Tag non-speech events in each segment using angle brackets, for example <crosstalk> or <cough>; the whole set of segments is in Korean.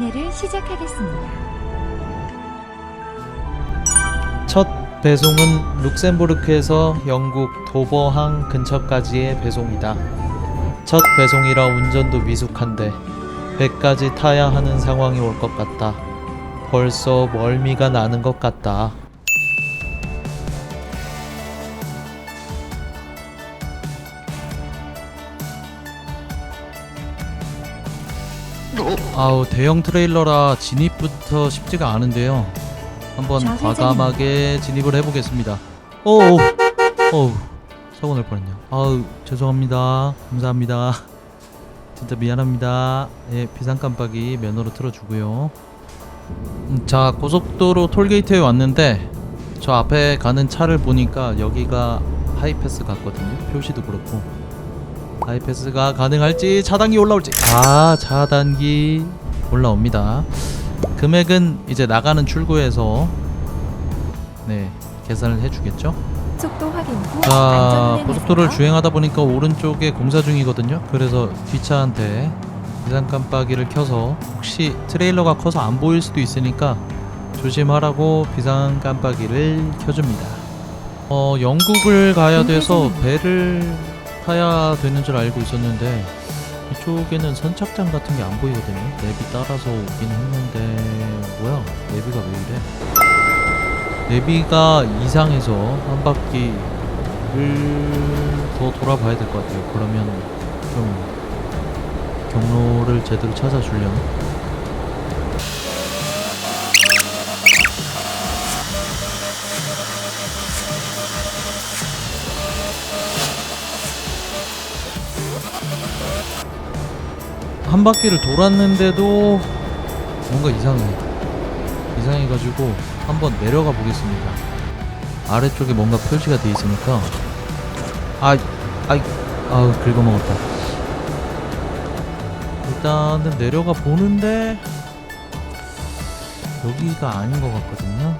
안내를 시작하겠습니다. 첫 배송은 룩셈부르크에서 영국 도버항 근처까지의 배송이다. 첫 배송이라 운전도 미숙한데 배까지 타야 하는 상황이 올 것 같다. 벌써 멀미가 나는 것 같다. 아우 대형 트레일러라 진입부터 쉽지가 않은데요. 한번 자, 과감하게 진입을 해보겠습니다. 오우, 오우, 사고 날 뻔했네요. 아우 죄송합니다. 감사합니다. 진짜 미안합니다. 예, 비상 깜빡이 면허로 틀어주고요. 음, 자 고속도로 톨게이트에 왔는데 저 앞에 가는 차를 보니까 여기가 하이패스 같거든요. 표시도 그렇고 하이패스가 가능할지 차단기 올라올지 아 차단기 올라옵니다. 금액은 이제 나가는 출구에서 네 계산을 해주겠죠. 속도 확인 후 자. 고속도로를 주행하다 보니까 오른쪽에 공사 중이거든요. 그래서 뒷차한테 비상 깜빡이를 켜서 혹시 트레일러가 커서 안 보일 수도 있으니까 조심하라고 비상 깜빡이를 켜줍니다. 어 영국을 가야 돼서 배를 타야 되는 줄 알고 있었는데 이쪽에는 선착장 같은 게 안 보이거든요. 맵이 따라서 오긴 했는데 뭐야? 내비가 왜 이래? 내비가 이상해서 한 바퀴를 더 돌아봐야 될 것 같아요. 그러면 좀 경로를 제대로 찾아주려나? 한 바퀴를 돌았는데도 뭔가 이상해. 이상해가지고 한번 내려가 보겠습니다. 아래쪽에 뭔가 표시가 돼 있으니까 아, 아이, 아우 긁어먹었다. 일단은 내려가 보는데 여기가 아닌 것 같거든요.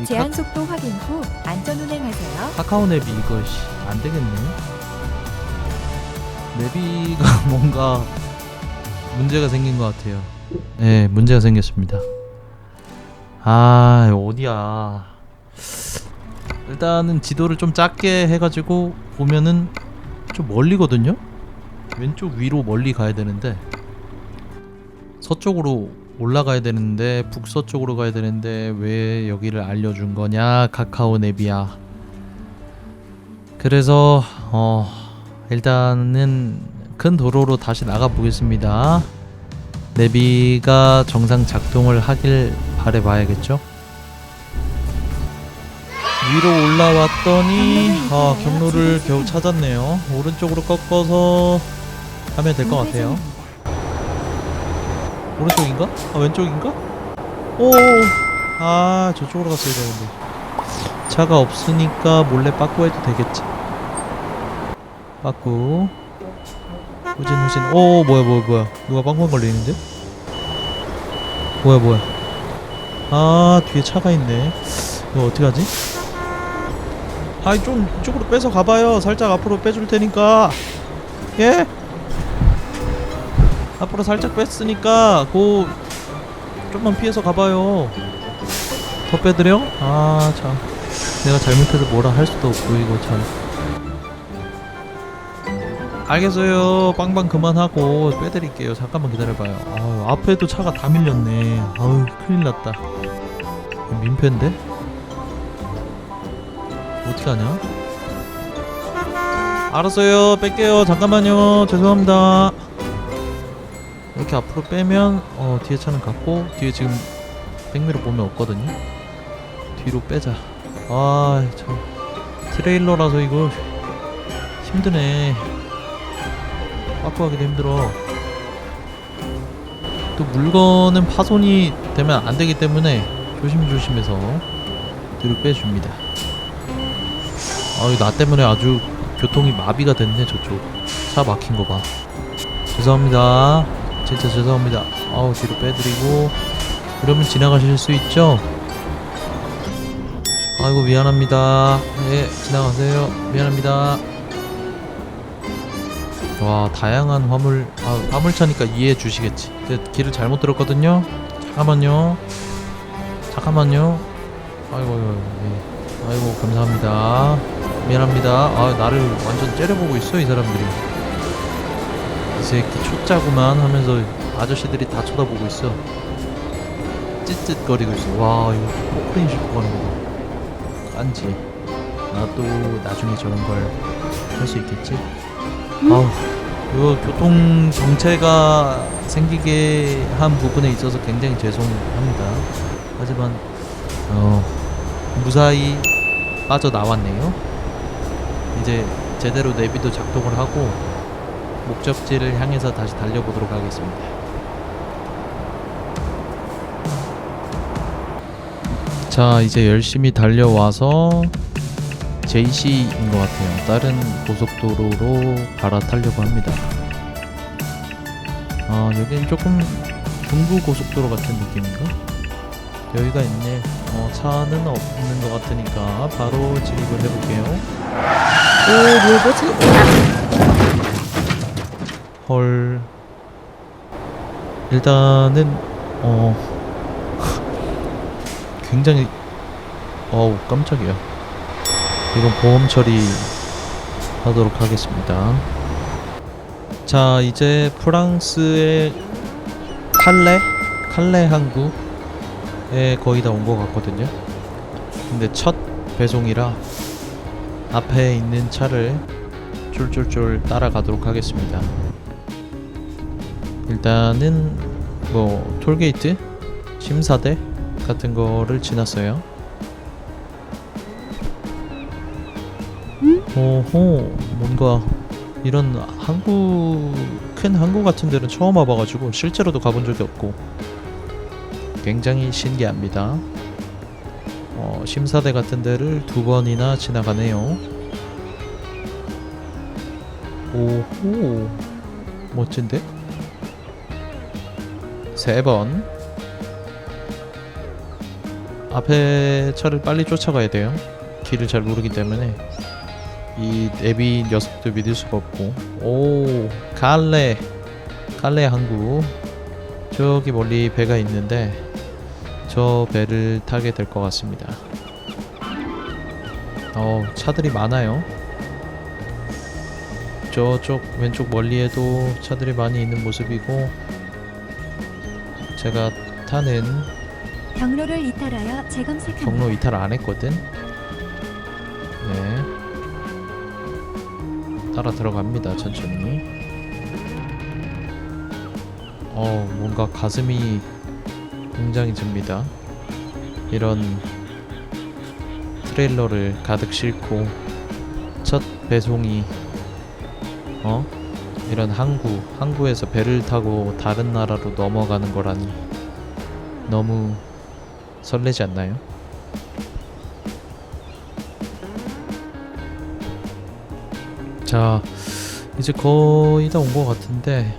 이 제한 속도 확인 후 안전 운행하세요. 카, 카오 내비 이거 씨, 안 되겠네. 내비가 <laughs> 뭔가 문제가 생긴 것 같아요. 네, 문제가 생겼습니다. 아, 어디야? 일단은 지도를 좀 작게 해가지고 보면은 좀 멀리거든요. 왼쪽 위로 멀리 가야 되는데 서쪽으로 올라가야 되는데 북서쪽으로 가야 되는데 왜 여기를 알려준 거냐 카카오 네비야. 그래서 어 일단은 큰 도로로 다시 나가 보겠습니다. 내비가 정상 작동을 하길 바래 봐야겠죠. 위로 올라왔더니 아, 경로를 겨우 찾았네요. 오른쪽으로 꺾어서 가면 될 것 같아요. 오른쪽인가? 아 왼쪽인가? 오, 아 저쪽으로 갔어야 되는데 차가 없으니까 몰래 빠꾸 해도 되겠지. 빠꾸. 후진 후진. 오 뭐야 뭐야 뭐야. 누가 빵빵 걸리는데? 뭐야 뭐야. 아 뒤에 차가 있네. 이거 어떻게 하지? 아이 좀 이쪽으로 빼서 가봐요. 살짝 앞으로 빼줄 테니까. 예? 앞으로 살짝 뺐으니까 고 좀만 피해서 가봐요. 더 빼드려? 아 참. 내가 잘못해서 뭐라 할 수도 없고 이거 참. 알겠어요. 빵빵 그만하고 빼드릴게요. 잠깐만 기다려봐요. 아유, 앞에도 차가 다 밀렸네. 아유 큰일 났다. 민폐인데? 어떻게 하냐? 알았어요. 뺄게요. 잠깐만요. 죄송합니다. 이렇게 앞으로 빼면 어 뒤에 차는 갔고 뒤에 지금 백미러 보면 없거든요. 뒤로 빼자. 아 참. 트레일러라서 이거 힘드네. 빠꾸 하기도 힘들어. 또 물건은 파손이 되면 안 되기 때문에 조심조심해서 뒤로 빼줍니다. 아유 나 때문에 아주 교통이 마비가 됐네 저쪽 차 막힌 거 봐. 죄송합니다. 진짜 죄송합니다. 아우 뒤로 빼드리고 그러면 지나가실 수 있죠? 아이고 미안합니다. 예 지나가세요. 미안합니다. 와 다양한 화물 아, 화물차니까 이해해 주시겠지. 제 길을 잘못 들었거든요. 잠깐만요. 잠깐만요. 아이고 아이고 예. 아이고 감사합니다. 미안합니다. 아 나를 완전 째려보고 있어 이 사람들이. 이 새끼 초짜구만 하면서 아저씨들이 다 쳐다보고 있어. 찌릿거리고 있어. 와 이거 포크레인 싣고 가는 거 깐지. 나도 나중에 저런 걸 할 수 있겠지 아우 이거 교통 정체가 생기게 한 부분에 있어서 굉장히 죄송합니다. 하지만 어 무사히 빠져 나왔네요. 이제 제대로 내비도 작동을 하고 목적지를 향해서 다시 달려보도록 하겠습니다. 자 이제 열심히 달려와서 JC인 것 같아요. 다른 고속도로로 갈아타려고 합니다. 아 여긴 조금 중부 고속도로 같은 느낌인가? 여기가 있네. 어 차는 없는 것 같으니까 바로 진입을 해볼게요. 오 뭐지? 헐. 일단은 어. <laughs> 굉장히 어우 깜짝이야 이건 보험 처리 하도록 하겠습니다. 자 이제 프랑스의 칼레 칼레 항구에 거의 다 온 것 같거든요. 근데 첫 배송이라 앞에 있는 차를 쫄쫄쫄 따라가도록 하겠습니다. 일단은 뭐 톨게이트 심사대 같은 거를 지났어요 오호 뭔가 이런 항구 큰 항구 같은 데는 처음 와봐가지고 실제로도 가본 적이 없고 굉장히 신기합니다. 어, 심사대 같은 데를 두 번이나 지나가네요. 오호 멋진데? 세 번. 앞에 차를 빨리 쫓아가야 돼요. 길을 잘 모르기 때문에 이 내비 녀석도 믿을 수가 없고. 오. 갈레 갈레 항구. 저기 멀리 배가 있는데 저 배를 타게 될 것 같습니다. 어 차들이 많아요. 저쪽 왼쪽 멀리에도 차들이 많이 있는 모습이고 제가 타는 경로를 이탈하여 재검색합니다. 경로 이탈 안 했거든. 따라 들어갑니다. 천천히. 어, 뭔가 가슴이 굉장히 듭니다. 이런 트레일러를 가득 싣고 첫 배송이 어? 이런 항구, 항구에서 배를 타고 다른 나라로 넘어가는 거라니 너무 설레지 않나요? 자, 이제 거의 다 온 것 같은데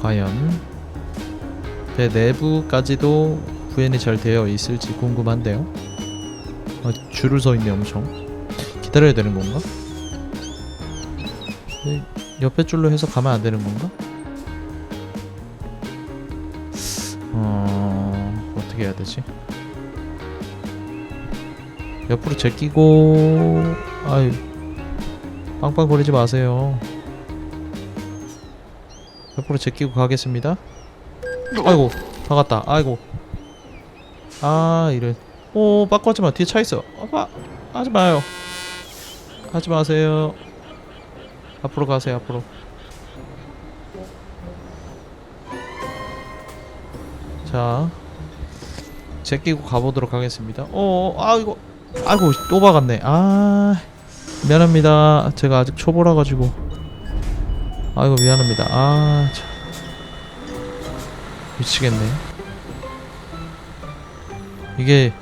과연 배 내부까지도 구현이 잘 되어 있을지 궁금한데요. 아, 줄을 서 있네 엄청. 기다려야 되는 건가? 네, 옆에 줄로 해서 가면 안 되는 건가? 어 어떻게 해야 되지? 옆으로 제끼고 아유 빵빵거리지 마세요. 옆으로 제끼고 가겠습니다. 아이고 다 갔다. 아이고 아 이래. 오 바꿔하지 마. 뒤에 차 있어. 아빠 하지 마요. 하지 마세요. 앞으로 가세요. 앞으로. 자, 제끼고 가보도록 하겠습니다. 어, 아 이거, 아이고 또 박았네. 아, 미안합니다. 제가 아직 초보라 가지고. 아이고 미안합니다. 아, 참. 미치겠네. 이게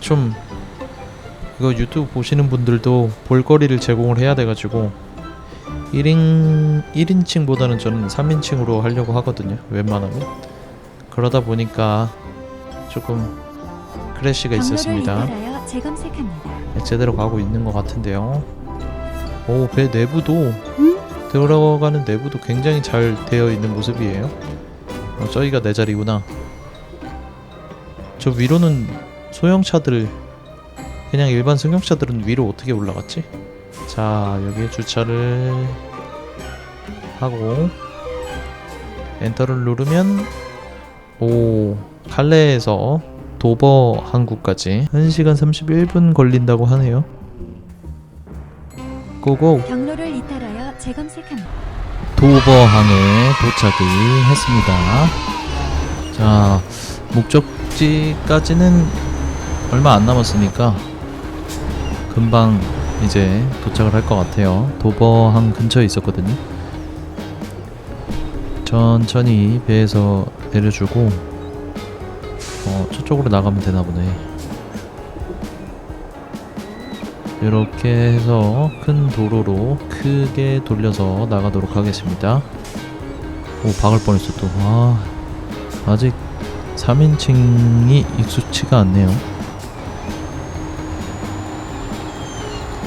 좀 이거 유튜브 보시는 분들도 볼거리를 제공을 해야 돼가지고 1인 1인칭보다는 저는 3인칭으로 하려고 하거든요. 웬만하면. 그러다 보니까 조금 크래쉬가 있었습니다. 재검색합니다. 제대로 가고 있는 것 같은데요. 오, 배 내부도 들어가는 내부도 굉장히 잘 되어 있는 모습이에요. 어, 저기가 내 자리구나. 저 위로는 소형차들 그냥 일반 승용차들은 위로 어떻게 올라갔지? 자, 여기에 주차를 하고 엔터를 누르면 오, 칼레에서 도버 항구까지 1시간 31분 걸린다고 하네요. 고고 경로를 이탈하여 재검색합니다. 도버항에 도착을 했습니다. 자, 목적지까지는 얼마 안 남았으니까 금방 이제 도착을 할 것 같아요. 도버항 근처에 있었거든요. 천천히 배에서 내려주고 어, 저쪽으로 나가면 되나 보네. 이렇게 해서 큰 도로로 크게 돌려서 나가도록 하겠습니다. 오 박을 뻔했어 또. 아 아직 3인칭이 익숙치가 않네요.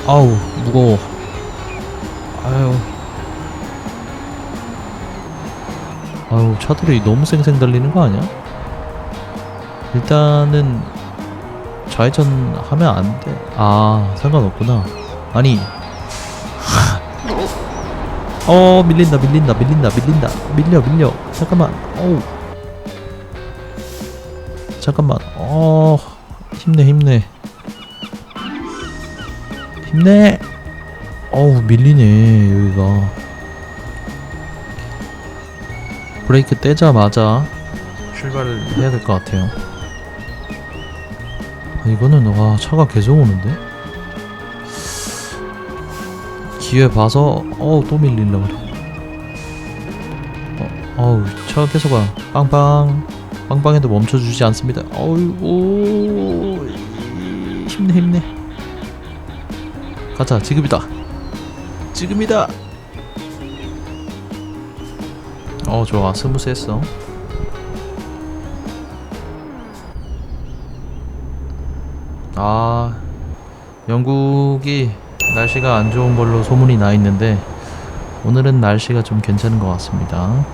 아우 무거워. 아유. 아유 차들이 너무 쌩쌩 달리는 거 아니야? 일단은 좌회전 하면 안 돼. 아, 상관없구나. 아니. 어, 밀린다, 밀린다, 밀린다, 밀린다. 밀려, 밀려. 잠깐만. 어우. 잠깐만. 어, 힘내, 힘내. 힘내. 어우, 밀리네, 여기가. 브레이크 떼자마자 출발을 해야 될 것 같아요. 아, 이거는 와 차가 계속 오는데? 기회 봐서 어우 또 밀릴라 그래. 어, 어우 차가 계속 와. 빵빵. 빵빵해도 멈춰주지 않습니다. 어우 오 힘내 힘내. 가자 지금이다. 지금이다. 어 좋아. 스무스했어 아 영국이 날씨가 안 좋은 걸로 소문이 나 있는데 오늘은 날씨가 좀 괜찮은 것 같습니다.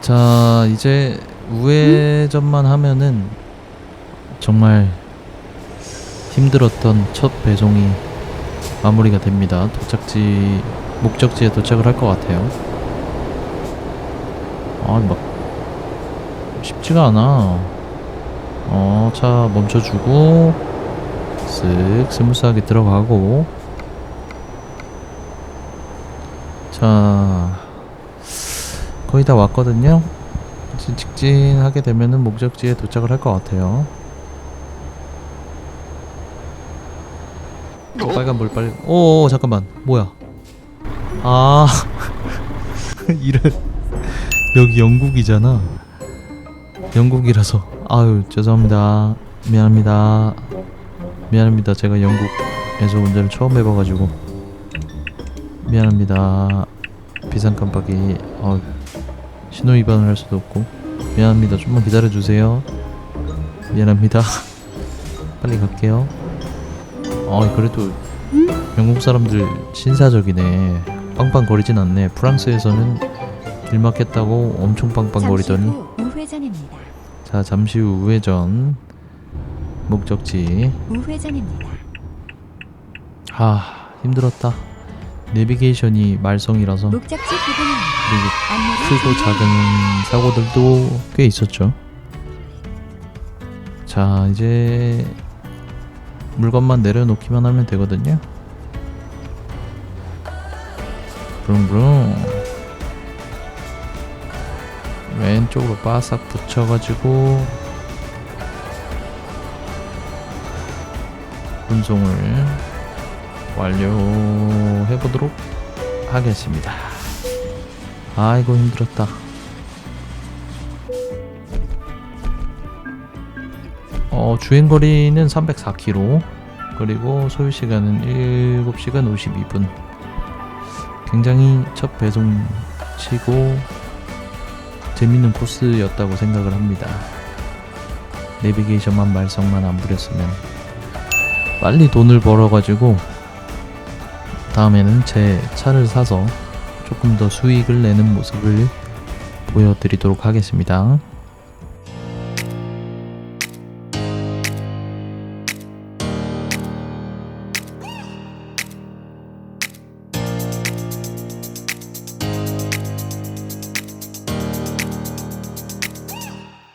자 이제 우회전만 하면은 정말 힘들었던 첫 배송이 마무리가 됩니다. 도착지 목적지에 도착을 할 것 같아요. 아막 쉽지가 않아. 어, 차 멈춰주고 쓱 스무스하게 들어가고. 자 거의 다 왔거든요. 직진하게 되면은 목적지에 도착을 할 것 같아요. 어, 빨간 불 빨리 오 잠깐만. 뭐야? 아 <laughs> 이런. 여기 영국이잖아. 영국이라서 아유 죄송합니다. 미안합니다. 미안합니다. 제가 영국에서 운전을 처음 해봐가지고. 미안합니다. 비상 깜빡이. 어, 신호 위반을 할 수도 없고. 미안합니다. 좀만 기다려주세요. 미안합니다. <laughs> 빨리 갈게요. 어 그래도 영국 사람들 신사적이네. 빵빵 거리진 않네. 프랑스에서는 길 막혔다고 엄청 빵빵 거리더니 자 잠시 후 우회전 목적지 우회전입니다. 아 힘들었다 내비게이션이 말썽이라서 목적지 부근입니다. 그리고 안내를 크고. 작은 사고들도 꽤 있었죠 자 이제 물건만 내려놓기만 하면 되거든요 브릉브릉 왼쪽으로 바싹 붙여가지고 운송을 완료해 보도록 하겠습니다. 아이고 힘들었다. 어, 주행 거리는 304km 그리고 소요 시간은 7시간 52분. 굉장히 첫 배송 치고 재밌는 코스였다고 생각을 합니다. 내비게이션만 말썽만 안 부렸으면 빨리 돈을 벌어가지고 다음에는 제 차를 사서 조금 더 수익을 내는 모습을 보여드리도록 하겠습니다.